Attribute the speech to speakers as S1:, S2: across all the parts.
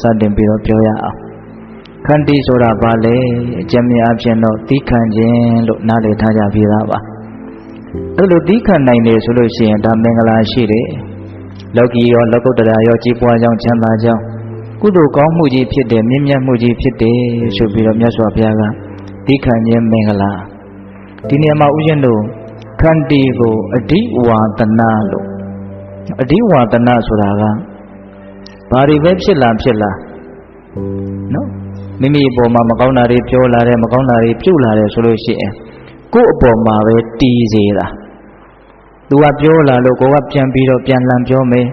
S1: စတင်ပြီးတော့ပြောရအောင်ခန္တီဆိုတာဘာလဲအကျဉ်းများအဖြစ်တော့သီးခံခြင်းလို့နားလည်ထားကြပြီးသားပါအဲ့လိုသီးခံနိုင်တယ်ဆိုလို့ရှိရင်ဒါမင်္ဂလာရှိတယ်လောကီရောလောကုတ္တရာရောကြီးပွားကြောင်းချမ်းသာကြောင်းကုသိုလ်ကောင်းမှုကြီးဖြစ်တယ်မြင့်မြတ်မှုကြီးဖြစ်တယ်ဆိုပြီးတော့မြတ်စွာဘုရားကသီးခံခြင်းမင်္ဂလာဒီနေရာမှာဥရှင်တို့ခန္တီကိုအဓိဝါဒနာလို့အဓိဝါဒနာဆိုတာက ဘာတွေပဲဖြစ်လာဖြစ်လာနော်မိမိအပေါ်မှာမကောင်းတာတွေပြောလာတယ်မကောင်းတာတွေပြုတ်လာတယ်ဆိုလို့ရှိရင်ကိုယ့်အပေါ်မှာပဲတီးစေတာသူကပြောလာလို့ကိုကပြန်ပြီးတော့ပြန်လှန်ပြောမယ်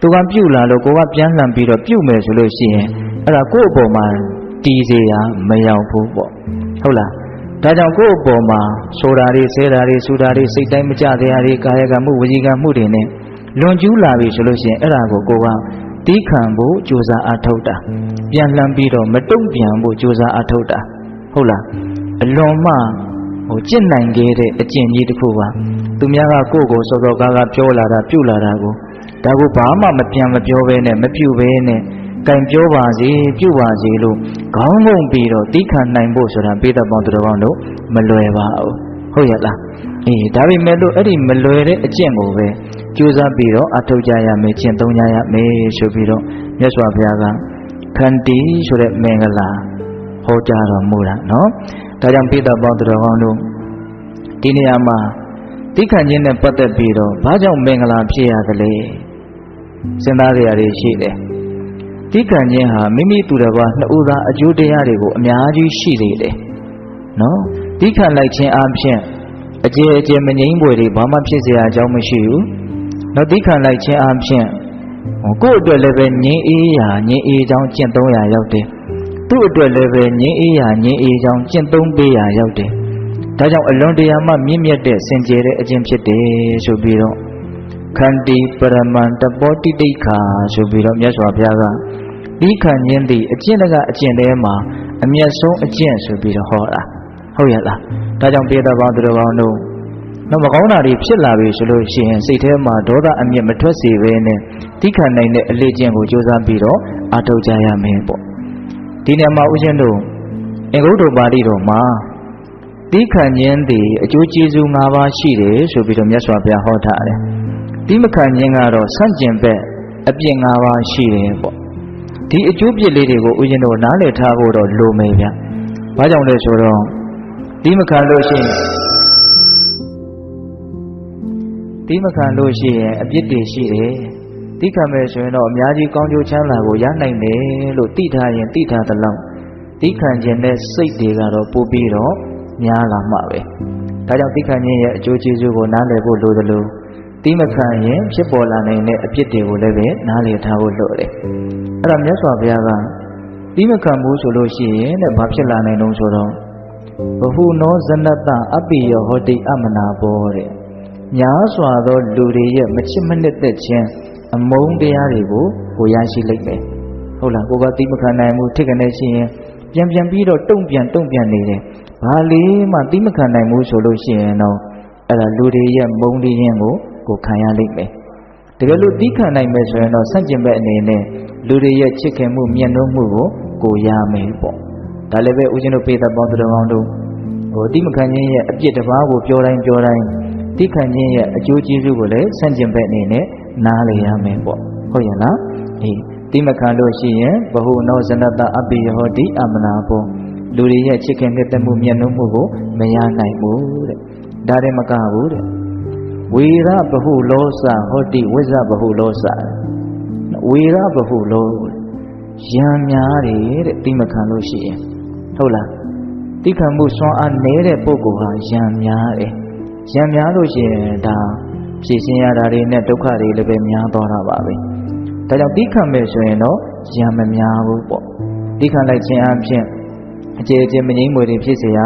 S1: သူကပြုတ်လာလို့ကိုကပြန်လှန်ပြီးတော့ပြုတ်မယ်ဆိုလို့ရှိရင်အဲ့ဒါကိုယ့်အပေါ်မှာတီးစေရမရောက်ဘူးပေါ့ဟုတ်လားဒါကြောင့်ကိုယ့်အပေါ်မှာဆိုတာတွေဆဲတာတွေဆူတာတွေစိတ်တိုင်းမကြတရားတွေကာယကံမှုဝစီကံမှုတွေနဲ့လွန်ကျူးလာပြီဆိုလို့ရှိရင်အဲ့ဒါကိုကိုက တီးခံဖို့ကြိုးစားအားထုတ်တာပြန်လှမ်းပြီးတော့မတုံ့ပြန်ဖို့ကြိုးစားအားထုတ်တာဟုတ်လားအလွန်မှဟိုကြင့်နိုင်ခဲ့တဲ့အကျင့်ကြီးတစ်ခုပါသူများကကိုယ့်ကိုစောစောကားကားပြောလာတာပြုလာတာကိုဒါကိုဘာမှမပြန်မပြောဘဲနဲ့မပြုဘဲနဲ့ကင်ပြောပါစေပြုပါစေလို့ခေါင်းငုံပြီးတော့တီးခံနိုင်ဖို့ဆိုတာပိဿပေါင်းသူတော်ကောင်းတို့မလွယ်ပါဘူးဟုတ်ရဲ့လားအေးဒါပေမဲ့လို့အဲ့ဒီမလွယ်တဲ့အကျင့်ကိုပဲ ကြိုးစားပြီးတော့အထောက်ကြရမယ်ကျင့်သုံးကြရမယ်ဆိုပြီးတော့မြတ်စွာဘုရားကခန္တီဆိုတဲ့မင်္ဂလာဟောကြားတော်မူတာနော်ဒါကြောင့်ပိဿပေါင်းသူတော်ကောင်းတို့ဒီနေရာမှာတိခဏ်ချင်းနဲ့ပတ်သက်ပြီးတော့ဘာကြောင့်မင်္ဂလာဖြစ်ရသလဲစဉ်းစားကြရတွေရှိတယ်တိခဏ်ချင်းဟာမိမိသူတစ်ပါးနှစ်ဦးသားအကျိုးတရားတွေကိုအများကြီးရှိသေးတယ်နော်တိခဏ်လိုက်ခြင်းအပြင်အကျေအကျေမငြိမ့်ပွေတွေဘာမှဖြစ်เสียအကြောင်းမရှိဘူး နောက်တိခဏ်လိုက်ခြင်းအပြင်ကိုယ့်အတွက်လည်းပဲငြိမ်းအေးရာငြိမ်းအေးကြောင်းကျင့်သုံးရာရောက်တယ်သူ့အတွက်လည်းပဲငြိမ်းအေးရာငြိမ်းအေးကြောင်းကျင့်သုံးပေးရာရောက်တယ်ဒါကြောင့်အလွန်တရာမှမြင့်မြတ်တဲ့စင်ကြယ်တဲ့အခြင်းဖြစ်တယ်ဆိုပြီးတော့ခန္တီပရမန္တပောတိတိခာဆိုပြီးတော့မြတ်စွာဘုရားကဒီခံခြင်းသည်အကျင့်တကအကျင့်ထဲမှာအမျက်ဆုံးအကျင့်ဆိုပြီးတော့ဟောတာဟုတ်ရဲ့လားဒါကြောင့်ပြေတော်ပေါင်းသူတော်ကောင်းတို့ တော့မကောင်းတာတွေဖြစ်လာပြီဆိုလို့ရှိရင်စိတ်ထဲမှာဒေါသအမျက်မထွက်စေဘဲနဲ့တိခဏနိုင်တဲ့အလေးကျင့်ကိုကြိုးစားပြီးတော့အထောက်ကြရမယ်ပေါ့ဒီနေရာမှာဦးဇင်းတို့အင်္ဂုတ္တပါဠိတော်မှာတိခဏခြင်းသည်အကျိုးကျေးဇူး၅ပါးရှိတယ်ဆိုပြီးတော့မြတ်စွာဘုရားဟောထားတယ်တိမခံခြင်းကတော့ဆန့်ကျင်ဘက်အပြစ်၅ပါးရှိတယ်ပေါ့ဒီအကျိုးပြစ်လေးတွေကိုဦးဇင်းတို့နားလည်ထားဖို့တော့လိုမယ်ဗျဘာကြောင့်လဲဆိုတော့တိမခံလို့ရှိရင် တိမခံလို့ရှိရင်အပြစ်တွေရှိတယ်တိခံမယ်ဆိုရင်တော့အများကြီးကောင်းကျိုးချမ်းသာကိုရနိုင်တယ်လို့သိထားရင်သိထားသလောက်တိခံခြင်းနဲ့စိတ်တွေကတော့ပို့ပြီးတော့များလာမှာပဲဒါကြောင့်တိခံခြင်းရဲ့အကျိုးကျေးဇူးကိုနားလည်ဖို့လိုသလိုတိမခံရင်ဖြစ်ပေါ်လာနိုင်တဲ့အပြစ်တွေကိုလည်းပဲနားလည်ထားဖို့လိုတယ်အဲ့ဒါမြတ်စွာဘုရားကတိမခံဘူးဆိုလို့ရှိရင်တဲ့ဘာဖြစ်လာနိုင်တုံးဆိုတော့ဘဟုနောဇနတအပိယဟောတိအမနာဘောတဲ့ ညာစွာသောလူတွေရဲ့မချစ်မနစ်သက်ခြင်းအမုန်းတရားတွေကိုကိုရရှိလိုက်မယ်ဟုတ်လားကိုကတိမခံနိုင်မှုထိကနေရှိရင်ပြန်ပြန်ပြီးတော့တုံ့ပြန်တုံ့ပြန်နေတယ်ဘာလေးမှတိမခံနိုင်ဘူးဆိုလို့ရှိရင်တော့အဲ့ဒါလူတွေရဲ့မုန်းတရားကိုကိုခံရလိမ့်မယ်တကယ်လို့တိခံနိုင်မယ်ဆိုရင်တော့ဆန့်ကျင်ဘက်အနေနဲ့လူတွေရဲ့ချစ်ခင်မှုမြတ်နိုးမှုကိုကိုရမယ်ပေါ့ဒါလည်းပဲဦးဇင်းတို့ပေသက်ပေါင်းတော်ကောင်းတို့ဟိုတိမခံခြင်းရဲ့အပြစ်တစ်ပါးကိုပြောတိုင်းပြောတိုင်း တိခံခြင်းရဲ့အကျိုးကျေးဇူးကိုလည်းဆန့်ကျင်ဘက်အနေနဲ့နားလည်ရမယ်ပေါ့ဟုတ်ရဲ့လားအေးတိမခံလို့ရှိရင်ဘဟုနောဇနတအပိယဟောတိအမနာဘောလူတွေရဲ့ချစ်ခင်နှစ်သက်မှုမျက်နှာမှုကိုမရနိုင်ဘူးတဲ့ဒါတည်းမကဘူးတဲ့ဝေရဘဟုလောစဟောတိဝိဇ္ဇဘဟုလောစဝေရဘဟုလောရံများတယ်တဲ့တိမခံလို့ရှိရင်ဟုတ်လားတိခံမှုစွမ်းအားနည်းတဲ့ပုဂ္ဂိုလ်ဟာရံများတယ် ရံများလို့ရှိရင်ဒါဖြည့်ရှင်းရတာတွေနဲ့ဒုက္ခတွေလည်းပဲများသွားတာပါပဲဒါကြောင့်တိခံမယ်ဆိုရင်တော့ရံမများဘူးပေါ့တိခံလိုက်ခြင်းအပြင်အကျေအကျေမငြိမ့်မွေတွေဖြစ်เสีย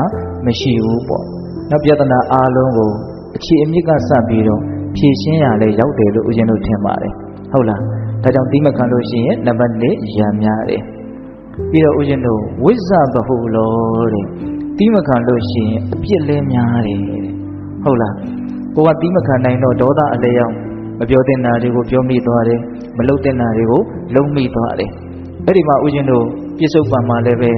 S1: မရှိဘူးပေါ့နောက်ပြဿနာအားလုံးကိုအခြေအမြစ်ကစပြီးတော့ဖြည့်ရှင်းရလဲရောက်တယ်လို့ဦးဇင်းတို့ထင်ပါတယ်ဟုတ်လားဒါကြောင့်တိမခံလို့ရှိရင်နံပါတ်1ရံများတယ်ပြီးတော့ဦးဇင်းတို့ဝိဇ္ဇဘဟုလောတဲ့တိမခံလို့ရှိရင်အပြစ်လဲများတယ် ဟုတ်လားကိုကတိမခံနိုင်တော့ဒေါသအလျောင်းမပြောတဲ့နာတွေကိုပြောမိသွားတယ်မလုပ်တဲ့နာတွေကိုလုံးမိသွားတယ်အဲ့ဒီမှာဦးဇင်းတို့ပြစ္ဆုတ်ပံမှာလည်းပဲ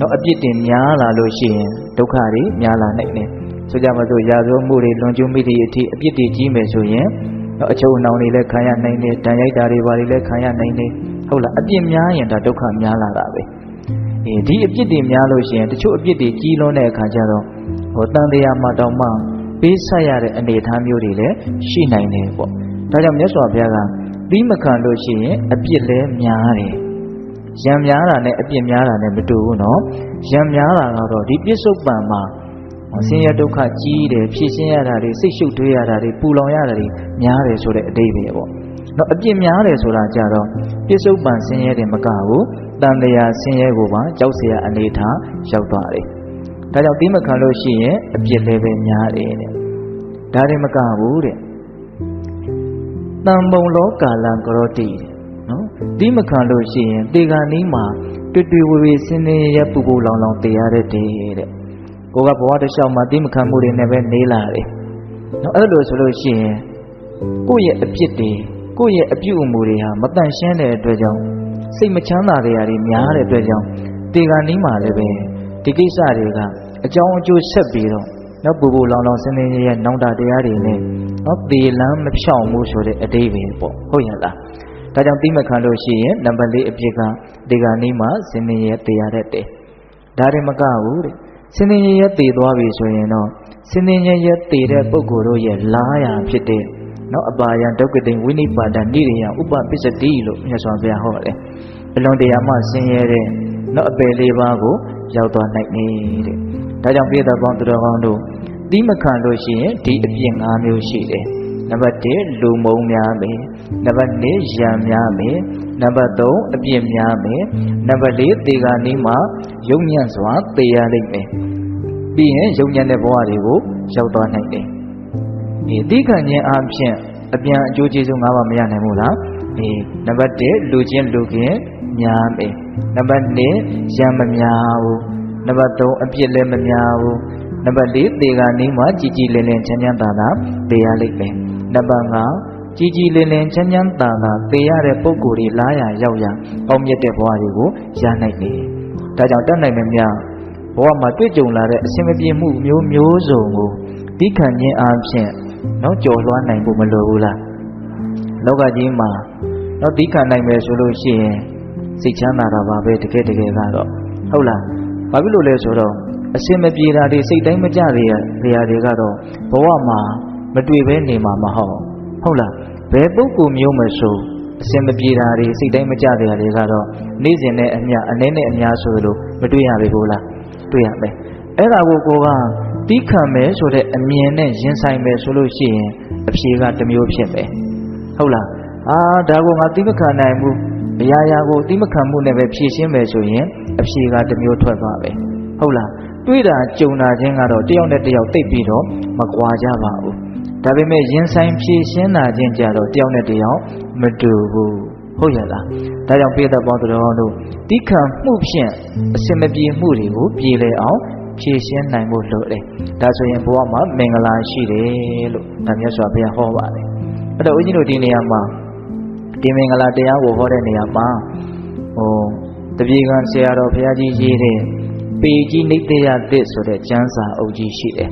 S1: နော်အပြစ်တင်များလာလို့ရှိရင်ဒုက္ခတွေများလာနိုင်တယ်ဆိုကြပါစို့ရာဇဝမှုတွေလွန်ကျူးမိသည့်အထိအပြစ်တွေကြီးမယ်ဆိုရင်နော်အချုပ်အနှောင်တွေလည်းခံရနိုင်တယ်တန်ရိုက်တာတွေဘာတွေလည်းခံရနိုင်တယ်ဟုတ်လားအပြစ်များရင်ဒါဒုက္ခများလာတာပဲအဲဒီအပြစ်တွေများလို့ရှိရင်တချို့အပြစ်တွေကြီးလွန်းတဲ့အခါကျတော့ဟိုတန်တရားမှတောင်မှ ပေးဆက်ရတဲ့အနေအထားမျိုးတွေလည်းရှိနိုင်တယ်ပေါ့ဒါကြောင့်မြတ်စွာဘုရားကသီးမခံလို့ရှိရင်အပြစ်လည်းများတယ်ရံများတာနဲ့အပြစ်များတာနဲ့မတူဘူးเนาะရံများတာကတော့ဒီပြစ္ဆုတ်ပံမှာဆင်းရဲဒုက္ခကြီးတယ်ဖြည့်ရှင်းရတာတွေစိတ်ရှုပ်ထွေးရတာတွေပူလောင်ရတာတွေများတယ်ဆိုတဲ့အတိတ်ပဲပေါ့။တော့အပြစ်များတယ်ဆိုတာကြတော့ပြစ္ဆုတ်ပံဆင်းရဲတယ်မကဘူးတန်တရားဆင်းရဲကိုပါကြောက်เสียအနေထားရောက်သွားတယ်။ ဒါကြောင့်တိမခံလို့ရှိရင်အပြစ်လည်းပဲများတယ်တဲ့။ဒါတွေမကဘူးတဲ့။တန်ပုံလောကာလံကရောတိနော်တိမခံလို့ရှိရင်တေဂာနီးမှာတွေ့တွေ့ဝေဝေဆင်းနေရပူပူလောင်လောင်တရားတဲ့တဲ့ကိုကဘဝတစ်လျှောက်မှာတိမခံမှုတွေနဲ့ပဲနေလာတယ်နော်အဲ့လိုဆိုလို့ရှိရင်ကိုယ့်ရဲ့အပြစ်တွေကိုယ့်ရဲ့အပြုအမူတွေဟာမတန့်ရှင်းတဲ့အတွက်ကြောင့်စိတ်မချမ်းသာတဲ့ຢာတွေများတဲ့အတွက်ကြောင့်တေဂာနီးမှာလည်းပဲ ဒီကိစ္စတွေကအကြောင်းအကျိုးဆက်ပြီးတော့နော်ပူပူလောင်လောင်ဆင်းနေရနောင်တတရားတွေနဲ့နော်သေလန်းမဖြောင့်မှုဆိုတဲ့အတိတ်ပဲပေါ့ဟုတ်ရဲ့လားဒါကြောင့်တိမခံလို့ရှိရင်နံပါတ်၄အပြစ်ကဒီကနေ့မှစင်နေရတရားတတ်တယ်ဒါတွေမကဘူးတဲ့စင်နေရတည်သွားပြီဆိုရင်တော့စင်နေရတည်တဲ့ပုဂ္ဂိုလ်တို့ရဲ့လားရဖြစ်တဲ့နော်အပါယံဒုက္ကတိဝိနိပါဒနိရိယဥပပစ္စတိလို့မြတ်စွာဘုရားဟောတယ်အလွန်တရာမှဆင်းရဲတဲ့ နော်အပယ်လေးပါးကိုရောက်သွားနိုင်နေတဲ့ဒါကြောင့်ပြည့်တဲ့ပေါင်းသူတော်ကောင်းတို့တိမခံလို့ရှိရင်ဒီအပြစ်၅မျိုးရှိတယ်နံပါတ်1လူမုံများမယ်နံပါတ်2ရံများမယ်နံပါတ်3အပြစ်များမယ်နံပါတ်4သေဂာနီးမှာယုံညံ့စွာသေရလိမ့်မယ်ပြီးရင်ယုံညံ့တဲ့ဘဝတွေကိုရောက်သွားနိုင်တယ်ဒီသိခံခြင်းအပြင်အပြန်အကျိုးကျေးဇူး၅ပါးမရနိုင်ဘူးလား ဒီနံပါတ်1လူချင်းလူခင်များမယ်နံပါတ်2ရံမများဘူးနံပါတ်3အပြစ်လည်းမများဘူးနံပါတ်4သေဂာနီးမှာကြည်ကြည်လင်လင်ချမ်းချမ်းသာသာသေရလိမ့်မယ်နံပါတ်5ကြည်ကြည်လင်လင်ချမ်းချမ်းသာသာသေရတဲ့ပုံကိုယ်တွေလားရရောက်ရအောင်မြတ်တဲ့ဘဝတွေကိုရနိုင်တယ်။ဒါကြောင့်တတ်နိုင်မများဘဝမှာတွေ့ကြုံလာတဲ့အစင်မပြေမှုမျိုးမျိုးစုံကိုသိခံခြင်းအပြင်တော့ကြော်လွှမ်းနိုင်ဖို့မလိုဘူးလား။လောကကြီးမှာ တော့သိခံနိုင်မယ်ဆိုလို့ရှိရင်စိတ်ချမ်းသာတာပါပဲတကယ်တကယ်ကတော့ဟုတ်လား။ဘာဖြစ်လို့လဲဆိုတော့အစင်မပြေတာတွေစိတ်တိုင်းမကြတွေနေရာတွေကတော့ဘဝမှာမတွေ့ဘဲနေမှာမဟုတ်ဟုတ်လားဘယ်ပုဂ္ဂိုလ်မျိုးမဆိုအစင်မပြေတာတွေစိတ်တိုင်းမကြတဲ့တွေကတော့နေ့စဉ်နဲ့အမျှအနည်းနဲ့အများဆိုလို့မတွေ့ရပြီဘို့လားတွေ့ရမယ်အဲ့ဒါကိုကိုကတီးခံမယ်ဆိုတဲ့အမြင်နဲ့ရင်ဆိုင်မယ်ဆိုလို့ရှိရင်အဖြေကတစ်မျိုးဖြစ်မယ်ဟုတ်လား အာဒါကိုငါတီးမခံနိုင်ဘူးအရာရာကိုတီးမခံမှုနဲ့ပဲဖြည့်ရှင်းမယ်ဆိုရင်အဖြေကတစ်မျိုးထွက်သွားပဲဟုတ်လားတွေ့တာကြုံတာချင်းကတော့တယောက်နဲ့တယောက်တိတ်ပြီးတော့မကွာကြပါဘူးဒါပေမဲ့ရင်ဆိုင်ဖြည့်ရှင်းတာချင်းကြတော့တယောက်နဲ့တယောက်မတူဘူးဟုတ်ရလားဒါကြောင့်ပြည်သက်ပေါင်းသူတော်တို့တိခံမှုဖြင့်အစင်မပြေမှုတွေကိုပြေလည်အောင်ဖြည့်ရှင်းနိုင်ဖို့လိုတယ်ဒါဆိုရင်ဘဝမှာမင်္ဂလာရှိတယ်လို့ဒါမြတ်စွာဘုရားဟောပါတယ်အဲ့တော့ဦးဇင်းတို့ဒီနေရာမှာ ဒီမင်္ဂလာတရားကိုဟောတဲ့နေရာမှာဟိုတပြေကံဆရာတော်ဘုရားကြီးရေးတဲ့ပေကြီးနိတ္တယသစ်ဆိုတဲ့ကျမ်းစာအုပ်ကြီးရှိတယ်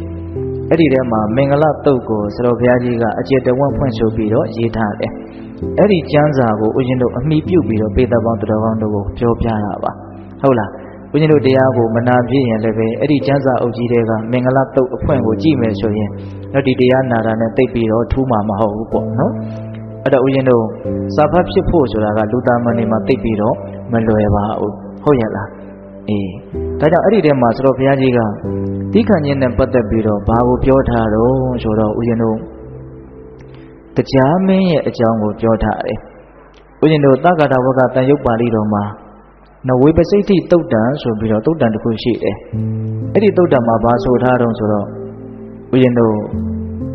S1: အဲ့ဒီထဲမှာမင်္ဂလာတုတ်ကိုဆရာဘုရားကြီးကအကျေတဝန့်ဖွင့်ဆိုပြီးတော့ရေးထားတယ်။အဲ့ဒီကျမ်းစာကိုဦးဇင်းတို့အမိပြုတ်ပြီးတော့ပေတပေါင်းတော်ကောင်းတို့ကိုပြောပြတာပါ။ဟုတ်လား။ဦးဇင်းတို့တရားကိုမနာပြည့်ရင်လည်းပဲအဲ့ဒီကျမ်းစာအုပ်ကြီးတွေကမင်္ဂလာတုတ်အဖွင့်ကိုကြည့်မယ်ဆိုရင်တော့ဒီတရားနာတာနဲ့တိတ်ပြီးတော့ထူးမှာမဟုတ်ဘူးပေါ့နော်။ အဲ့တော့ဦးဇင်းတို့စာဖတ်ဖြစ်ဖို့ဆိုတာကလူသားမန်နေမှာတိတ်ပြီးတော့မလွယ်ပါဘူး။ဟုတ်ရဲ့လား။အေးဒါကြောင့်အဲ့ဒီထဲမှာဆရာဘုရားကြီးကတိခဏ်ချင်းနဲ့ပတ်သက်ပြီးတော့ဘာကိုပြောထားတော့ဆိုတော့ဦးဇင်းတို့တရားမင်းရဲ့အကြောင်းကိုပြောထားတယ်။ဦးဇင်းတို့သက္ကတာဝကတန်ရုပ်ပါဠိတော်မှာနဝေပစိတ်တိတုတ်တံဆိုပြီးတော့တုတ်တံတစ်ခုရှိတယ်။အဲ့ဒီတုတ်တံမှာဘာဆိုထားတော့ဆိုတော့ဦးဇင်းတို့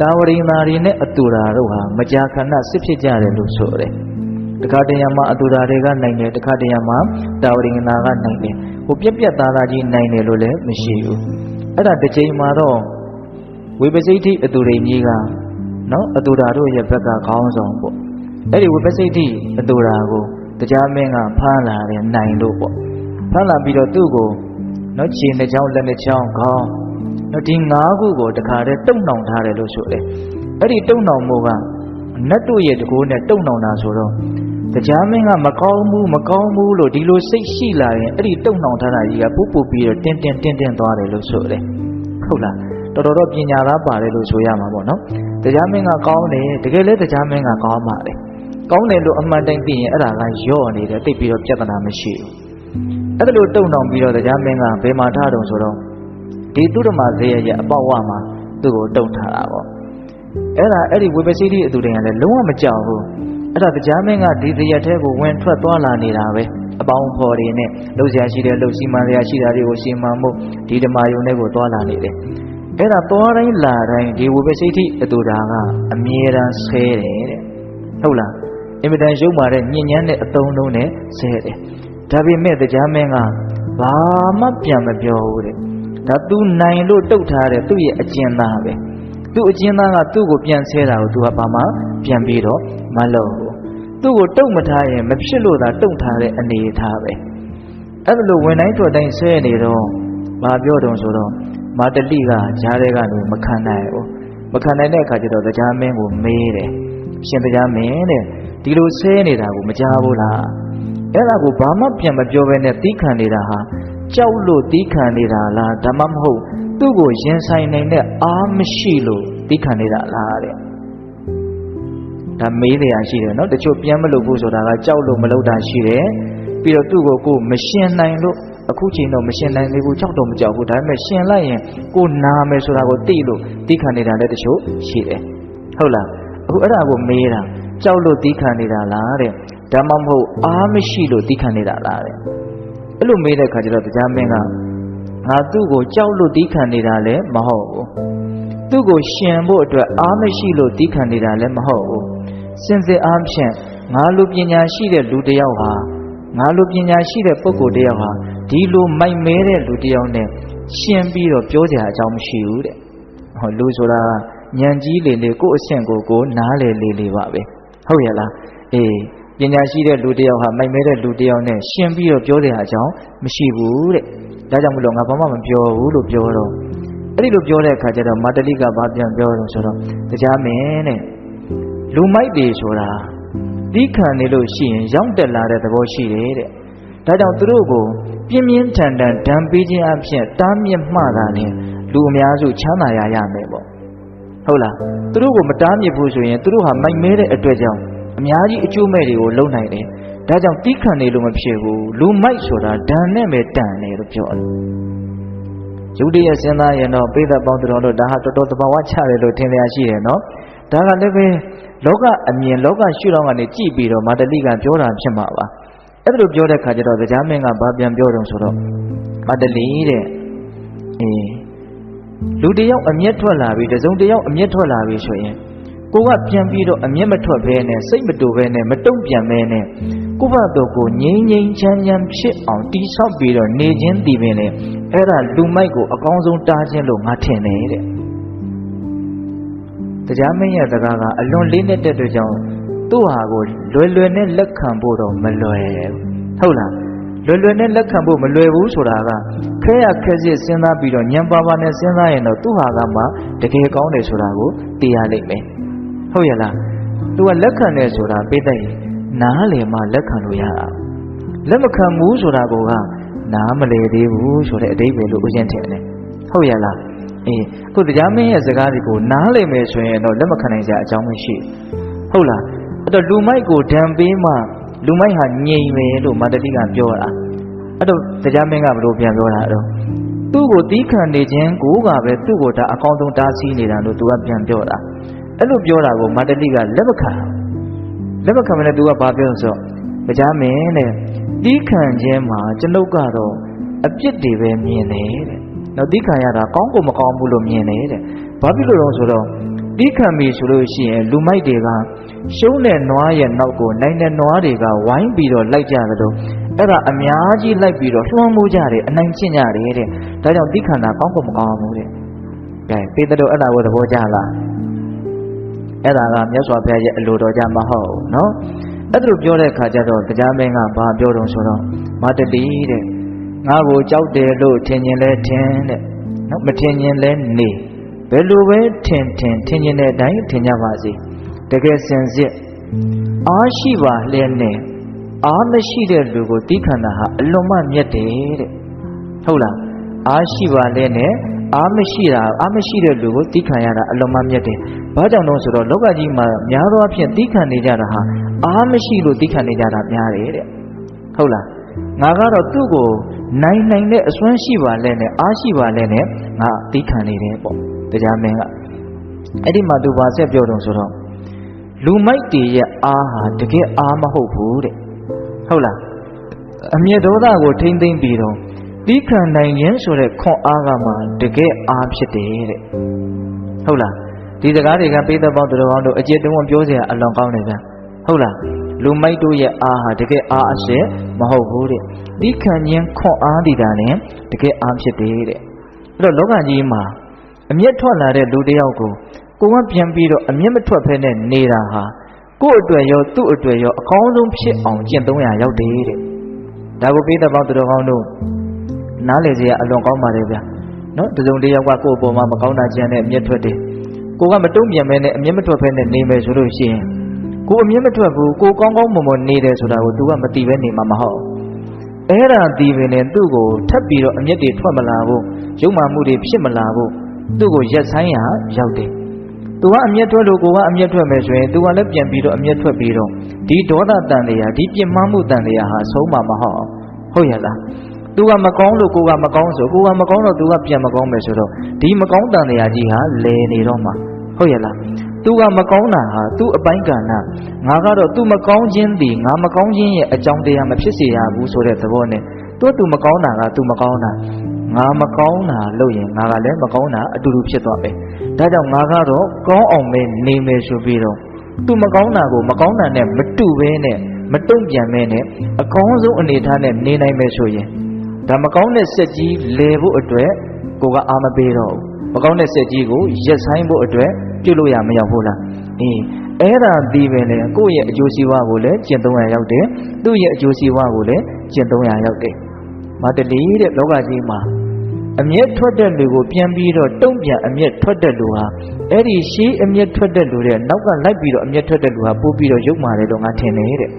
S1: တာဝရိမာရီနဲ့အတူရာတို့ဟာမကြာခဏစစ်ဖြစ်ကြတယ်လို့ဆိုတယ်။တခါတရံမှာအတူရာတွေကနိုင်တယ်တခါတရံမှာတာဝရိနာကနိုင်တယ်။ဟိုပြက်ပြက်သားသားကြီးနိုင်တယ်လို့လည်းမရှိဘူး။အဲ့ဒါတစ်ချိန်မှာတော့ဝေပစိတ်တိအတူရိကြီးကနော်အတူဓာတို့ရဲ့ဘက်ကခေါင်းဆောင်ပေါ့အဲ့ဒီဝိပဿိတိအတူဓာကိုတရားမင်းကဖမ်းလာတယ်နိုင်လို့ပေါ့ဖမ်းလာပြီးတော့သူ့ကိုနော်ခြေနှစ်ချောင်းလက်နှစ်ချောင်းခေါင်း နော်ဒီ၅ခုကိုတခါတည်းတုံနှောင်ထားတယ်လို့ဆိုတယ်အဲ့ဒီတုံနှောင်မှုကနတ်တို့ရဲ့တကိုးနဲ့တုံနှောင်တာဆိုတော့တရားမင်းကမကောင်းဘူးမကောင်းဘူးလို့ဒီလိုစိတ်ရှိလာရင်အဲ့ဒီတုံနှောင်ထားတာကြီးကပူပူပြီးတော့တင်းတင်းတင်းတင်းသွားတယ်လို့ဆိုတယ်ဟုတ်လားတော်တော်တော့ပညာသားပါတယ်လို့ဆိုရမှာပေါ့နော်တရားမင်းကကောင်းတယ်တကယ်လဲတရားမင်းကကောင်းပါတယ်ကောင်းတယ်လို့အမှန်တိုင်းသိရင်အဲ့ဒါကယော့နေတယ်တိတ်ပြီးတော့ပြဿနာမရှိဘူးအဲ့ဒါလို့တုံနှောင်ပြီးတော့တရားမင်းကဘယ်မှာထားတုံဆိုတော့ ဒီသူဓမ္မဇေယရဲ့အပေါက်ဝမှာသူ့ကိုတုံထားတာပေါ့အဲ့ဒါအဲ့ဒီဝိပဿနာအတူတည်းကလည်းလုံးဝမကြောက်ဘူးအဲ့ဒါတရားမင်းကဒီဇေယထဲကိုဝင်ထွက်သွားလာနေတာပဲအပေါင်းဖော်တွေနဲ့လှုပ်ရှားရှိတဲ့လှုပ်စီမံရရှိတာတွေကိုရှင်းမှမှုဒီဓမ္မယုံတွေကိုသွားလာနေတယ်အဲ့ဒါသွားတိုင်းလာတိုင်းဒီဝိပဿနာအတူတာကအမြဲတမ်းဆဲတယ်တဲ့ဟုတ်လားအင်မတန်ရုပ်မာတဲ့ညဉ့်ညမ်းတဲ့အတုံးလုံးနဲ့ဆဲတယ်ဒါပေမဲ့တရားမင်းကဘာမှပြန်မပြောဘူးတဲ့ ဒါသူနိုင်လို့တုတ်ထားတဲ့သူ့ရဲ့အကျဉ်းသားပဲသူ့အကျဉ်းသားကသူ့ကိုပြန်ဆဲတာကိုသူကဘာမှပြန်ပြီးတော့မလုပ်ဘူးသူ့ကိုတုတ်မထားရင်မဖြစ်လို့သာတုတ်ထားတဲ့အနေအထားပဲအဲ့ဒါလို့ဝင်တိုင်းထွက်တိုင်းဆဲနေတော့ဘာပြောတုံဆိုတော့မာတလိကဂျားတဲ့ကနေမခံနိုင်ဘူးမခံနိုင်တဲ့အခါကျတော့တရားမင်းကိုမေးတယ်ရှင်တရားမင်းတဲ့ဒီလိုဆဲနေတာကိုမကြားဘူးလားအဲ့ဒါကိုဘာမှပြန်မပြောဘဲနဲ့သီးခံနေတာဟာ ကြောက်လို့သီးခံနေတာလားဒါမှမဟုတ်သူ့ကိုရင်ဆိုင်နိုင်တဲ့အားမရှိလို့သီးခံနေတာလားတဲ့ဒါမေးနေရရှိတယ်နော်တချို့ပြန်မလုပ်ဘူးဆိုတာကကြောက်လို့မလုပ်တာရှိတယ်ပြီးတော့သူ့ကိုကိုမရှင်နိုင်လို့အခုချိန်တော့မရှင်နိုင်သေးဘူးကြောက်တော့မကြောက်ဘူးဒါပေမဲ့ရှင်လိုက်ရင်ကိုနာမယ်ဆိုတာကိုသိလို့သီးခံနေတာလည်းတချို့ရှိတယ်ဟုတ်လားအခုအဲ့ဒါကိုမေးတာကြောက်လို့သီးခံနေတာလားတဲ့ဒါမှမဟုတ်အားမရှိလို့သီးခံနေတာလားတဲ့ အဲ့လိုမေးတဲ့ခါကျတော့တရားမင်းကငါသူ့ကိုကြောက်လို့သီးခံနေတာလည်းမဟုတ်ဘူးသူ့ကိုရှင်ဖို့အတွက်အားမရှိလို့သီးခံနေတာလည်းမဟုတ်ဘူးစင်စစ်အားဖြင့်ငါလိုပညာရှိတဲ့လူတစ်ယောက်ဟာငါလိုပညာရှိတဲ့ပုဂ္ဂိုလ်တစ်ယောက်ဟာဒီလိုမိုက်မဲတဲ့လူတစ်ယောက်နဲ့ရှင်းပြီးတော့ပြောကြအကြောင်းမရှိဘူးတဲ့ဟောလူဆိုတာညံကြီးလေလေကိုယ့်အဆင့်ကိုကိုနားလေလေလေပါပဲဟုတ်ရဲ့လားအေး ပညာရှိတဲ့လူတစ်ယောက်ဟာမိုက်မဲတဲ့လူတစ်ယောက်နဲ့ရှင်းပြီးတော့ပြောတဲ့အကြောင်းမရှိဘူးတဲ့ဒါကြောင့်မလို့ငါဘာမှမပြောဘူးလို့ပြောတော့အဲ့ဒီလိုပြောတဲ့အခါကျတော့မာတလိကဘာပြန်ပြောတော့ဆိုတော့တရားမင်းတဲ့လူမိုက်တွေဆိုတာသီးခံနေလို့ရှိရင်ရောက်တက်လာတဲ့သဘောရှိတယ်တဲ့ဒါကြောင့်သူတို့ကိုပြင်းပြင်းထန်ထန်ဒဏ်ပေးခြင်းအဖြစ်တားမြစ်မှတာနဲ့လူအများစုချမ်းသာရရမယ်ပေါ့ဟုတ်လားသူတို့ကိုမတားမြစ်ဘူးဆိုရင်သူတို့ဟာမိုက်မဲတဲ့အတွက်ကြောင့် အများကြီးအကျိုးမဲ့တွေကိုလုံနိုင်တယ်ဒါကြောင့်တီးခံနေလို့မဖြစ်ဘူးလူမိုက်ဆိုတာဒဏ်နဲ့ပဲတန်တယ်လို့ပြောတယ်ယုတ်တရစဉ်းစားရင်တော့ပိဿပေါင်းတော်တို့ဒါဟာတော်တော်သဘာဝချတယ်လို့ထင်လျာရှိတယ်နော်ဒါကလည်းပဲလောကအမြင်လောကရှုထောင့်ကနေကြည့်ပြီးတော့မာတလိကပြောတာဖြစ်မှာပါအဲ့ဒါလိုပြောတဲ့ခါကျတော့တရားမင်းကဘာပြန်ပြောတော့ဆိုတော့မာတလိတဲ့အေးလူတယောက်အမျက်ထွက်လာပြီတစုံတယောက်အမျက်ထွက်လာပြီဆိုရင် ကိုကပြန်ပြီးတော့အမျက်မထွက်ဘဲနဲ့စိတ်မတူဘဲနဲ့မတုံ့ပြန်ဘဲနဲ့ကိုဘတော့ကိုငြိမ်းငြိမ်းချမ်းချမ်းဖြစ်အောင်တိဆောက်ပြီးတော့နေခြင်းတည်ပင်လေအဲ့ဒါလူမိုက်ကိုအကောင်းဆုံးတားခြင်းလို့ငါထင်တယ်တဲ့တရားမင်းရဲ့စကားကအလွန်လေးနဲ့တဲ့အတွက်ကြောင့်သူ့ဟာကိုလွယ်လွယ်နဲ့လက်ခံဖို့တော့မလွယ်ဘူးဟုတ်လားလွယ်လွယ်နဲ့လက်ခံဖို့မလွယ်ဘူးဆိုတာကခဲရခဲစစ်စဉ်းစားပြီးတော့ညံပါပါနဲ့စဉ်းစားရင်တော့သူ့ဟာကမှတကယ်ကောင်းတယ်ဆိုတာကိုသိရလိမ့်မယ် ဟုတ်ရဲ့လားသူကလက်ခံတယ်ဆိုတာပြည့်တဲ့နားလေမှလက်ခံလို့ရတာလက်မခံဘူးဆိုတာကနားမလေသေးဘူးဆိုတဲ့အတိတ်ပဲလို့ဥစဉ်ထင်တယ်ဟုတ်ရဲ့လားအေးအခုတရားမင်းရဲ့စကားတွေကိုနားလေမယ်ဆိုရင်တော့လက်မခံနိုင်ကြအကြောင်းမရှိဟုတ်လားအဲ့တော့လူမိုက်ကိုဒံပေးမှလူမိုက်ဟာငြိမ်မယ်လို့မာတတိကပြောတာအဲ့တော့တရားမင်းကဘလို့ပြန်ပြောတာတော့သူ့ကိုတီးခံနေခြင်းကိုကပဲသူ့ကိုဒါအကောင်းဆုံးတားဆီးနေတာလို့သူကပြန်ပြောတာ အဲ့လိုပြောတာကိုမာတတိကလက်မခံလက်မခံမနဲ့သူကဘာပြောဆိုတော့တရားမင်းတဲ့တီးခံခြင်းမှာကျွန်ုပ်ကတော့အပြစ်တွေပဲမြင်တယ်တဲ့နော်တီးခံရတာကောင်းကိုမကောင်းဘူးလို့မြင်တယ်တဲ့ဘာဖြစ်လို့လဲဆိုတော့တီးခံပြီဆိုလို့ရှိရင်လူမိုက်တွေကရှုံးတဲ့နွားရဲ့နောက်ကိုနိုင်တဲ့နွားတွေကဝိုင်းပြီးတော့လိုက်ကြတယ်လို့အဲ့ဒါအများကြီးလိုက်ပြီးတော့လွှမ်းမိုးကြတယ်အနိုင်ကျင့်ကြတယ်တဲ့ဒါကြောင့်တီးခံတာကောင်းကိုမကောင်းဘူးတဲ့ကဲပေတတော်အဲ့ဒါကိုသဘောကျလား အဲ့ဒါကမြတ်စွာဘုရားရဲ့အလိုတော်ကြမဟုတ်နော်အဲ့ဒါလိုပြောတဲ့အခါကျတော့တရားမင်းကဘာပြောတော့ဆိုတော့မတတိတဲ့ငါ့ကိုကြောက်တယ်လို့ထင်ရင်လဲထင်တဲ့နော်မထင်ရင်လဲနေဘယ်လိုပဲထင်ထင်ထင်ရင်တဲ့အတိုင်းထင်ကြပါစေတကယ်စင်စစ်အားရှိပါလဲနဲ့အားမရှိတဲ့လူကိုတီးခန္ဓာဟာအလွန်မှမြတ်တယ်တဲ့ဟုတ်လား အားရှိပါလဲနဲ့အားမရှိတာအားမရှိတဲ့လူကိုတီးခံရတာအလွန်မှမြတ်တယ်။ဘာကြောင့်လို့ဆိုတော့လောကကြီးမှာများသောအားဖြင့်တီးခံနေကြတာဟာအားမရှိလို့တီးခံနေကြတာများတယ်တဲ့။ဟုတ်လား။ငါကတော့သူ့ကိုနိုင်နိုင်တဲ့အစွမ်းရှိပါလဲနဲ့အားရှိပါလဲနဲ့ငါတီးခံနေတယ်ပေါ့။တရားမင်းကအဲ့ဒီမှာသူဘာဆက်ပြောတော့ဆိုတော့လူမိုက်တွေရဲ့အားဟာတကယ်အားမဟုတ်ဘူးတဲ့။ဟုတ်လား။အမျက်ဒေါသကိုထိမ့်သိမ့်ပြီးတော့ တီးခံနိုင်ရင်ဆိုတဲ့ခွန်အားကမှတကယ်အားဖြစ်တယ်တဲ့ဟုတ်လားဒီစကားတွေကပေးတဲ့ပေါင်းတော်ကောင်းတို့အကျေတုံးပြောစရာအလွန်ကောင်းတယ်ဗျဟုတ်လားလူမိုက်တို့ရဲ့အားဟာတကယ်အားအရှက်မဟုတ်ဘူးတဲ့တီးခံခြင်းခွန်အားဒီတာနဲ့တကယ်အားဖြစ်တယ်တဲ့အဲ့တော့လောကကြီးမှာအမျက်ထွက်လာတဲ့လူတယောက်ကိုကိုကပြန်ပြီးတော့အမျက်မထွက်ဖဲနဲ့နေတာဟာကို့အတွက်ရောသူ့အတွက်ရောအကောင်းဆုံးဖြစ်အောင်ကျင့်သုံးရရောက်တယ်တဲ့ဒါကိုပေးတဲ့ပေါင်းတော်ကောင်းတို့ နားလေစရာအလွန်ကောင်းပါတယ်ဗျာနော်တစုံတယောက်ကကိုယ့်အပေါ်မှာမကောင်းတာကြံတဲ့အမျက်ထွက်တယ်ကိုကမတုံ့ပြန်မဲနဲ့အမျက်မထွက်ဖဲနဲ့နေမယ်ဆိုလို့ရှိရင်ကိုအမျက်မထွက်ဘူးကိုကောင်းကောင်းမွန်မွန်နေတယ်ဆိုတာကို तू ကမသိပဲနေမှာမဟုတ်အဲ့ဒါဒီပင်နဲ့သူ့ကိုထပ်ပြီးတော့အမျက်တွေထွက်မလာဘူးရုံမှမှုတွေဖြစ်မလာဘူးသူ့ကိုရက်ဆိုင်ရရောက်တယ်သူကအမျက်ထွက်လို့ကိုကအမျက်ထွက်မယ်ဆိုရင်သူကလည်းပြန်ပြီးတော့အမျက်ထွက်ပြီးတော့ဒီဒေါသတန်တရားဒီပြင်းမှမှုတန်တရားဟာဆုံးမှာမဟုတ်ဟုတ်ရလား သူကမကောင်းလို့ကိုကမကောင်းဆိုကိုကမကောင်းတော့သူကပြန်မကောင်းမယ်ဆိုတော့ဒီမကောင်းတန်တရားကြီးဟာလဲနေတော့မှာဟုတ်ရဲ့လားသူကမကောင်းတာဟာသူ့အပိုင်းကဏ္ဍငါကတော့သူမကောင်းခြင်းသည်ငါမကောင်းခြင်းရဲ့အကြောင်းတရားမဖြစ်စေရဘူးဆိုတဲ့သဘောနဲ့သူ့သူမကောင်းတာကသူမကောင်းတာငါမကောင်းတာလို့ရင်ငါကလည်းမကောင်းတာအတူတူဖြစ်သွားမယ်ဒါကြောင့်ငါကတော့ကောင်းအောင်ပဲနေမယ်ဆိုပြီးတော့သူမကောင်းတာကိုမကောင်းတာနဲ့မတူဘဲနဲ့မတုံ့ပြန်မဲနဲ့အကောင်းဆုံးအနေထားနဲ့နေနိုင်မယ်ဆိုရင် ဒါမကောင်းတဲ့စက်ကြီးလဲဖို့အတွက်ကိုကအာမပေးတော့ဘူးမကောင်းတဲ့စက်ကြီးကိုရက်ဆိုင်ဖို့အတွက်ပြုတ်လို့ရမရောက်ဘူးလားအေးအဲ့ဒါဒီပဲလေကိုယ့်ရဲ့အကျိုးစီးပွားကိုလည်းကျင့်သုံးရရောက်တယ်သူ့ရဲ့အကျိုးစီးပွားကိုလည်းကျင့်သုံးရရောက်တယ်မတလီတဲ့လောကကြီးမှာအမျက်ထွက်တဲ့လူကိုပြန်ပြီးတော့တုံ့ပြန်အမျက်ထွက်တဲ့လူဟာအဲ့ဒီရှေးအမျက်ထွက်တဲ့လူတဲ့နောက်ကလိုက်ပြီးတော့အမျက်ထွက်တဲ့လူဟာပို့ပြီးတော့ရုပ်မာတယ်လို့ငါထင်တယ်တဲ့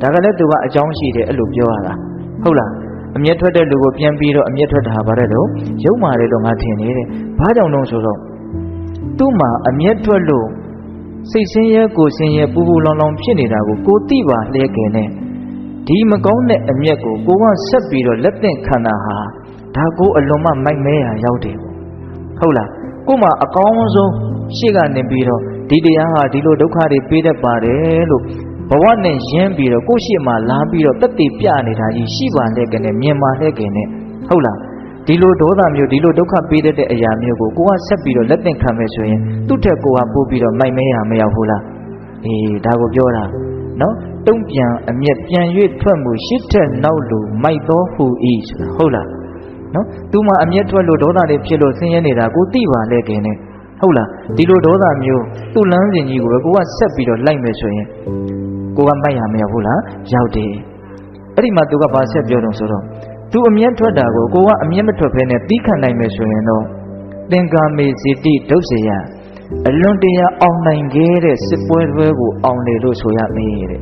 S1: ဒါကလည်းသူကအကြောင်းရှိတယ်အဲ့လိုပြောရတာဟုတ်လား အမျက်ထွက်တဲ့လူကိုပြန်ပြီးတော့အမျက်ထွက်တာဗါတဲ့လို့ရုပ်မာတယ်လို့ငါထင်နေတဲ့ဘာကြောင့်လို့ဆိုတော့သူ့မှာအမျက်ထွက်လို့စိတ်ဆင်းရဲကိုယ်ဆင်းရဲပူပူလောင်လောင်ဖြစ်နေတာကိုကိုသိပါလျက်ခင်နဲ့ဒီမကောင်းတဲ့အမျက်ကိုကိုကဆက်ပြီးတော့လက်သင့်ခံတာဟာဒါကိုအလွန်မှမိုက်မဲရရောက်တယ်ဟုတ်လားကို့မှာအကောင်းဆုံးရှေ့ကနေပြီးတော့ဒီတရားဟာဒီလိုဒုက္ခတွေပေးတတ်ပါတယ်လို့ ဘဝနဲ့ရင်းပြီးတော့ကိုယ့်ရှေ့မှာလာပြီးတော့တက်တည်ပြနေတာကြီးရှိပါလေကနေမြင်ပါလေကနေဟုတ်လားဒီလိုဒေါသမျိုးဒီလိုဒုက္ခပေးတတ်တဲ့အရာမျိုးကိုကိုကဆက်ပြီးတော့လက်သင့်ခံမယ်ဆိုရင်သူ့ထက်ကိုကပို့ပြီးတော့မိုက်မဲရမရောက်ဘူးလားအေးဒါကိုပြောတာနော်တုံ့ပြန်အမျက်ပြန်၍ထွက်မှုရှစ်ထက်နောက်လူမိုက်သောဟူဤဆိုတာဟုတ်လားနော်သူမှအမျက်ထွက်လို့ဒေါသတွေဖြစ်လို့ဆင်းရဲနေတာကိုသိပါလေခင်နဲ့ဟုတ်လားဒီလိုဒေါသမျိုးသူ့လမ်းစဉ်ကြီးကိုပဲကိုကဆက်ပြီးတော့လိုက်မယ်ဆိုရင် ကိုကမိုက်ရမရဘူးလားရောက်တယ်အဲ့ဒီမှာသူကဘာဆက်ပြောတော့ဆိုတော့သူအမျက်ထွက်တာကိုကိုကအမျက်မထွက်ဖဲနဲ့တီးခံနိုင်မယ်ဆိုရင်တော့သင်္ကာမေစီတိဒုစေယအလွန်တရာအောင်နိုင်ခဲ့တဲ့စစ်ပွဲတွေကိုအောင်လေလို့ဆိုရမေးတဲ့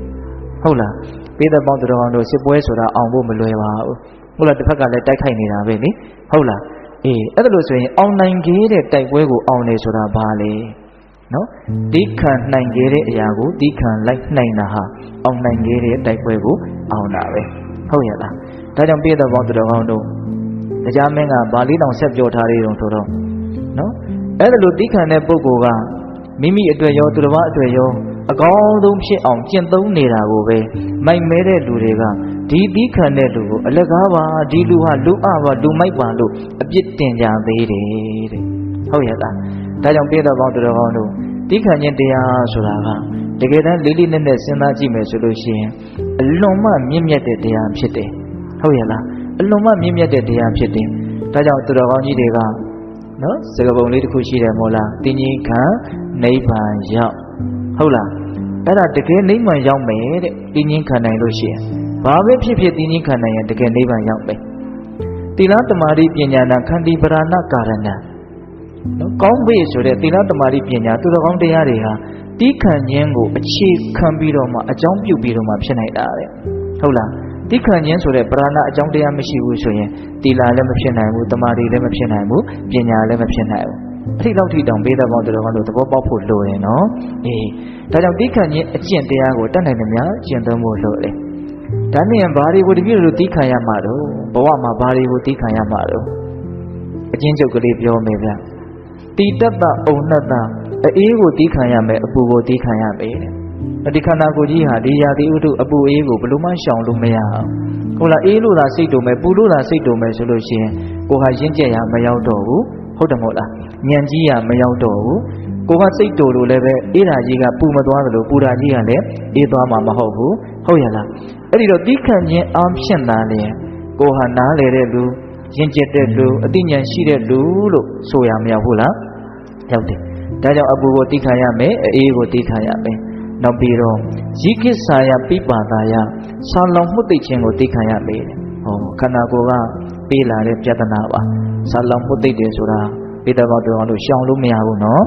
S1: ဟုတ်လားပေးတဲ့ပေါင်းတော်တို့စစ်ပွဲဆိုတာအောင်ဖို့မလွယ်ပါဘူးဟုတ်လားတစ်ဖက်ကလည်းတိုက်ခိုက်နေတာပဲလေဟုတ်လားအေးအဲ့ဒါလို့ဆိုရင်အောင်နိုင်ခဲ့တဲ့တိုက်ပွဲကိုအောင်လေဆိုတာဘာလဲ နော်တိခံနိုင်ခဲ့တဲ့အရာကိုတိခံလိုက်နိုင်တာဟာအောင်နိုင်ခဲ့တဲ့တိုက်ပွဲကိုအောင်တာပဲဟုတ်ရဲ့လားဒါကြောင့်ပြည့်တဲ့ဘောင်းတော်ကောင်းတို့တရားမင်းကဗာလိတောင်ဆက်ပြောထားသေးတယ်ဆိုတော့နော်အဲ့ဒါလိုတိခံတဲ့ပုဂ္ဂိုလ်ကမိမိအတွက်ရောသူတစ်ပါးအတွက်ရောအကောင်းဆုံးဖြစ်အောင်ကျင့်သုံးနေတာကိုပဲမိုက်မဲတဲ့လူတွေကဒီသီးခံတဲ့လူကိုအလကားပါဒီလူဟာလူအပါလူမိုက်ပါလို့အပြစ်တင်ကြသေးတယ်တဲ့ဟုတ်ရဲ့လား ဒါကြောင့်ပြတော်ပေါင်းတော်ကောင်းတို့တိခံခြင်းတရားဆိုတာကတကယ်တမ်းလေးလေးနက်နက်စဉ်းစားကြည့်မယ်ဆိုလို့ရှိရင်အလွန်မှမြင့်မြတ်တဲ့တရားဖြစ်တယ်ဟုတ်ရဲ့လားအလွန်မှမြင့်မြတ်တဲ့တရားဖြစ်တယ်ဒါကြောင့်သူတော်ကောင်းကြီးတွေကနော်စကပုံလေးတစ်ခုရှိတယ်မို့လားတင်းကြီးခံနိဗ္ဗာန်ရောက်ဟုတ်လားအဲ့ဒါတကယ်နိဗ္ဗာန်ရောက်မယ်တဲ့တင်းချင်းခံနိုင်လို့ရှိရင်ဘာပဲဖြစ်ဖြစ်တင်းချင်းခံနိုင်ရင်တကယ်နိဗ္ဗာန်ရောက်မယ်သီလတမာတိပညာနာခန္တီပရဏကာရဏ နော်ကောင်းပြီဆိုတဲ့သီလတမာတိပညာသူတော်ကောင်းတရားတွေဟာတီးခံခြင်းကိုအခြေခံပြီးတော့မှအကြောင်းပြုပြီးတော့မှဖြစ်နိုင်တာတဲ့ဟုတ်လားတိခဏ်ခြင်းဆိုတဲ့ပရဏအကြောင်းတရားမရှိဘူးဆိုရင်တီလာလည်းမဖြစ်နိုင်ဘူးတမာတိလည်းမဖြစ်နိုင်ဘူးပညာလည်းမဖြစ်နိုင်ဘူးအထိလောက်ထိတောင်ပေးတဲ့ပေါင်းတော်ကလို့သဘောပေါက်ဖို့လိုတယ်နော်အေးဒါကြောင့်တိခဏ်ခြင်းအကျင့်တရားကိုတတ်နိုင်သမျှကျင့်သုံးဖို့လိုတယ်ဒါနဲ့ဘာတွေကိုတပြည့်လို့တိခဏ်ရမှာတော့ဘဝမှာဘာတွေကိုတိခဏ်ရမှာတော့အချင်းချုပ်ကလေးပြောမယ်ဗျ တိတ္တအုံနှတ္တအေးကိုတိခဏ်ရမယ်အပူကိုတိခဏ်ရမယ်တဲ့ဒီခန္ဓာကိုယ်ကြီးဟာဒီရာသီဥတုအပူအေးကိုဘယ်လိုမှရှောင်လို့မရအောင်ဟုတ်လားအေးလို့သာစိတ်တုံမဲ့ပူလို့သာစိတ်တုံမဲ့ဆိုလို့ရှိရင်ကိုဟာရင့်ကျက်ရမရောက်တော့ဘူးဟုတ်တယ်မဟုတ်လားညံကြီးရမရောက်တော့ဘူးကိုကစိတ်တူလို့လည်းပဲအေးဓာကြီးကပူမသွားသလိုပူဓာကြီးကလည်းအေးသွားမှာမဟုတ်ဘူးဟုတ်ရလားအဲ့ဒီတော့တိခတ်ခြင်းအားဖြင့်သာလျင်ကိုဟာနားလေတဲ့လူ ရင့်ကျက်တဲ့လူအသိဉာဏ်ရှိတဲ့လူလို့ဆိုရမရောက်ဘူးလားရောက်တယ်ဒါကြောင့်အပူကိုတိခတ်ရမယ်အေးကိုတိခတ်ရမယ်နောက်ပြီးတော့ဇိကိစာယပိပါဒာယဆာလောင်မှုသိခြင်းကိုသိခံရမယ်ဟောခန္ဓာကိုယ်ကပေးလာတဲ့ပြဿနာပါဆာလောင်မှုသိတယ်ဆိုတာပိတဘောတော်လို့ရှောင်လို့မရဘူးနော်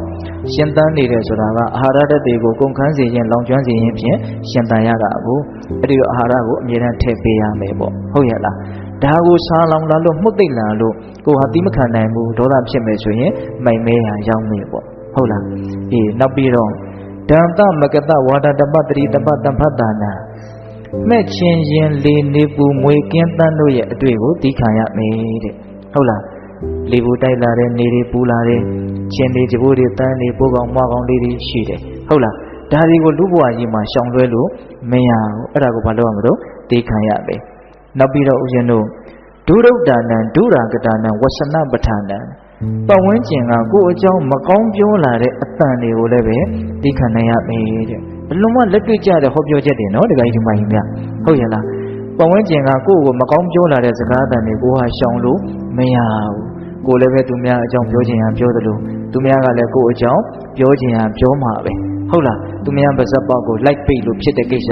S1: ရှင်သန်နေတယ်ဆိုတာကအာဟာရဓာတ်တွေကိုကုန်ခန်းစေခြင်းလောင်ကျွမ်းစေခြင်းဖြင့်ရှင်သန်ရတာကိုအဲ့ဒီအာဟာရကိုအမြဲတမ်းထည့်ပေးရမယ်ပေါ့ဟုတ်ရဲ့လား ဒါကိုဆာလောင်လာလို့မှုသိလာလို့ကိုဟာတိမခံနိုင်ဘူးဒေါသဖြစ်မယ်ဆိုရင်မိုင်မဲရရောက်မယ်ပေါ့ဟုတ်လားအေးနောက်ပြီးတော့ဒံသမကတဝါဒတပတရိတပတံဖတ်တာနာမဲ့ချင်းရင်လေနေပူမွေကင်းတန်းတို့ရဲ့အတွေ့ကိုသိခံရမယ်တဲ့ဟုတ်လားလေဘူးတိုက်လာတဲ့နေတွေပူလာတဲ့ချင်းတွေကြိုးတွေတန်းတွေပိုးကောင်မွားကောင်လေးတွေရှိတယ်ဟုတ်လားဒါတွေကိုလူဘဝကြီးမှာရှောင်လွဲလို့မရဘူးအဲ့ဒါကိုဘာလို့ရမလို့သိခံရမယ် နောက်ပြီးတော့ဦးဇင်းတို့ဒုရုဒ္ဒနာဒုရာကတာနဝဆနပဋ္ဌာနံပတ်ဝန်းကျင်ကကိုယ့်အကြောင်းမကောင်းပြောလာတဲ့အတန်တွေကိုလည်းပဲသိခံနိုင်ရမယ်တဲ့ဘလုံးဝလက်တွေ့ကြတဲ့ဟောပြောချက်တွေနော်တခါကြီးဒီမှာကြီးများဟုတ်ရဲ့လားပတ်ဝန်းကျင်ကကိုယ့်ကိုမကောင်းပြောလာတဲ့စကားအတန်တွေကိုဟာရှောင်လို့မရဘူးကိုလည်းပဲသူများအကြောင်းပြောချင်ရပြောသလိုသူများကလည်းကိုယ့်အကြောင်းပြောချင်ရပြောမှာပဲဟုတ်လားသူများပါဇက်ပေါက်ကိုလိုက်ပိတ်လို့ဖြစ်တဲ့ကိစ္စ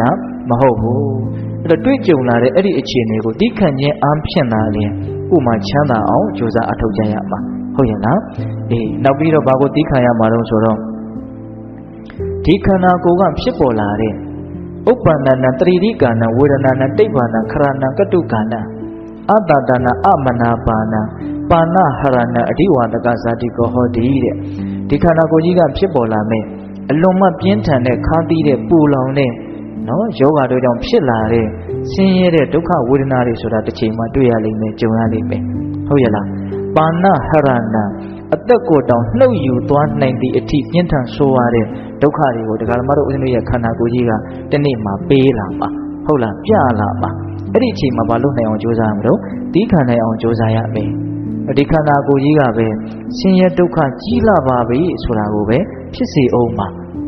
S1: မဟုတ်ဘူး အဲ့တော့တွေ့ကြုံလာတဲ့အဲ့ဒီအခြေအနေကိုသိခံခြင်းအားဖြင့်သာလျှင်ကိုယ်မှချမ်းသာအောင်ကြိုးစားအထောက်ကြရမှာဟုတ်ရဲ့လားအေးနောက်ပြီးတော့ဘာကိုသိခံရမှာတော့ဆိုတော့ဒီခန္ဓာကိုယ်ကဖြစ်ပေါ်လာတဲ့ဥပ္ပန္နနာတရိတိကာဏဝေဒနာနာတိဗ္ဗာနာခရဏကတုကာဏအတ္တတနာအမနာပါဏပါဏဟရဏအဓိဝါဒကဇာတိကောဟောတိတဲ့ဒီခန္ဓာကိုယ်ကြီးကဖြစ်ပေါ်လာမယ်အလွန်မှပြင်းထန်တဲ့ခါးသီးတဲ့ပူလောင်တဲ့ နော်ယောဂတို့ကြောင့်ဖြစ်လာတဲ့ဆင်းရဲတဲ့ဒုက္ခဝေဒနာတွေဆိုတာတစ်ချိန်မှတွေ့ရလိမ့်မယ်ကြုံရလိမ့်မယ်ဟုတ်ရဲ့လားပါဏဟရဏအသက်ကိုတောင်နှုတ်ယူသွားနိုင်သည့်အထိပြင်းထန်ဆိုးရတဲ့ဒုက္ခတွေကိုဒကာမတို့ဦးဇင်းတို့ရဲ့ခန္ဓာကိုယ်ကြီးကတနေ့မှပေးလာပါဟုတ်လားပြလာပါအဲ့ဒီအချိန်မှာမလုပ်နိုင်အောင်ကြိုးစားရမလို့ဒီခံနိုင်အောင်ကြိုးစားရမယ်ဒီခန္ဓာကိုယ်ကြီးကပဲဆင်းရဲဒုက္ခကြီးလာပါပြီဆိုတာကိုပဲဖြစ်စေအောင်ပါ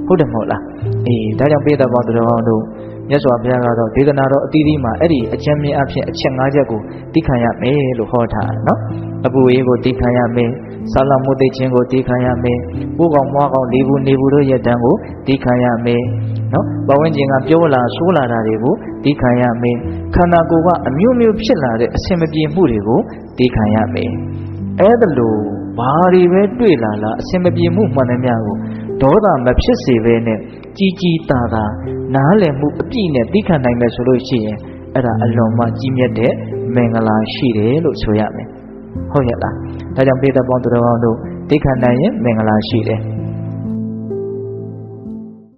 S1: ဟုတ်တယ်မဟုတ်လားအေးဒါကြောင့်ပိဋကဘောတော်တို့မြတ်စွာဘုရားကတော့ဒေသနာတော်အတီးတီးမှာအဲ့ဒီအကျဉ်းမြင့်အဖြစ်အချက်၅ချက်ကိုသိခံရမယ်လို့ဟောထားတယ်နော်အပူအေးကိုသိခံရမယ်ဆာလမှုသိခြင်းကိုသိခံရမယ်ပိုးကောင်မွားကောင်လေးဘူးနေဘူးတို့ရဲ့တန်းကိုသိခံရမယ်နော်ပဝန်းကျင်ကပြောလာဆိုးလာတာတွေကိုသိခံရမယ်ခန္ဓာကိုယ်ကအမျိုးမျိုးဖြစ်လာတဲ့အဆင်မပြေမှုတွေကိုသိခံရမယ်အဲ့ဒါလို့ဘာတွေပဲတွေ့လာလားအဆင်မပြေမှုမှန်တယ်များကို ဒေါသမဖြစ်စေဘဲနဲ့ကြီးကြီးတာတာနားလည်မှုအပြည့်နဲ့သိခံနိုင်မယ်ဆိုလို့ရှိရင်အဲ့ဒါအလွန်မှကြီးမြတ်တဲ့မင်္ဂလာရှိတယ်လို့ဆိုရမယ်ဟုတ်ရဲ့လားဒါကြောင့်ပေတပေါင်းသူတော်ကောင်းတို့သိခံနိုင်ရင်မင်္ဂလာရှိတယ်